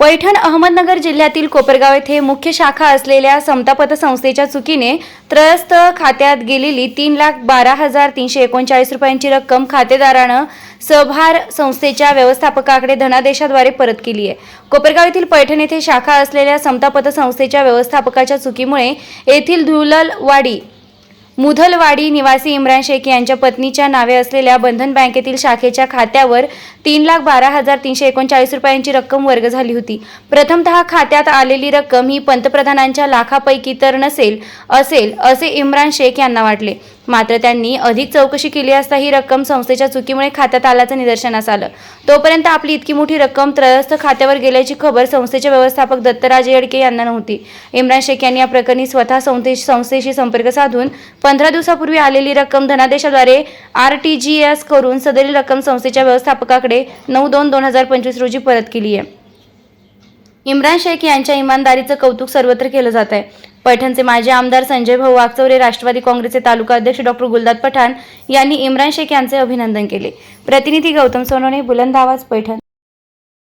पैठण अहमदनगर जिल्ह्यातील कोपरगाव येथे मुख्य शाखा असलेल्या समता पतसंस्थेच्या चुकीने त्रयस्थ खात्यात गेलेली तीन लाख बारा हजार तीनशे एकोणचाळीस रुपयांची रक्कम खातेदारानं सहभार संस्थेच्या व्यवस्थापकाकडे धनादेशाद्वारे परत केली आहे. कोपरगाव येथील पैठण येथे शाखा असलेल्या समता पतसंस्थेच्या व्यवस्थापकाच्या चुकीमुळे येथील धुललवाडी मुधलवाडी निवासी इम्रान शेख यांच्या पत्नीच्या नावे असलेल्या बंधन बँकेतील शाखेच्या खात्यावर तीन लाख बारा हजार तीनशे एकोणचाळीस रुपयांची रक्कम वर्ग झाली होती. प्रथमतः खात्यात आलेली रक्कम ही पंतप्रधानांच्या लाखापैकी तर नसेल असेल असे इम्रान शेख यांना वाटले. मात्र त्यांनी अधिक चौकशी केली असता ही रक्कम संस्थेच्या चुकीमुळे खात्यात आल्याचं निदर्शनास आलं. तोपर्यंत आपली इतकी मोठी रक्कम त्रयस्थ खात्यावर गेल्याची खबर संस्थेचे व्यवस्थापक दत्तराज येडके यांना नव्हती. इम्रान शेख यांनी या प्रकरणी स्वतः संस्थे संस्थेशी संपर्क साधून पंधरा दिवसापूर्वी आलेली रक्कम धनादेशाद्वारे आर टी जी एस करून सदरील रक्कम संस्थेच्या व्यवस्थापकाकडे नऊ दोन दोन हजार पंचवीस रोजी परत केली आहे इम्रान शेख यांच्या इमानदारीचं कौतुक सर्वत्र केलं जात आहे पैठणचे माजी आमदार संजय भाऊ वागचौरे राष्ट्रवादी काँग्रेसचे तालुका अध्यक्ष डॉक्टर गुलदाद पठाण यांनी इम्रान शेख यांचे अभिनंदन केले. प्रतिनिधी गौतम सोनवणे बुलंद आवाज पैठण.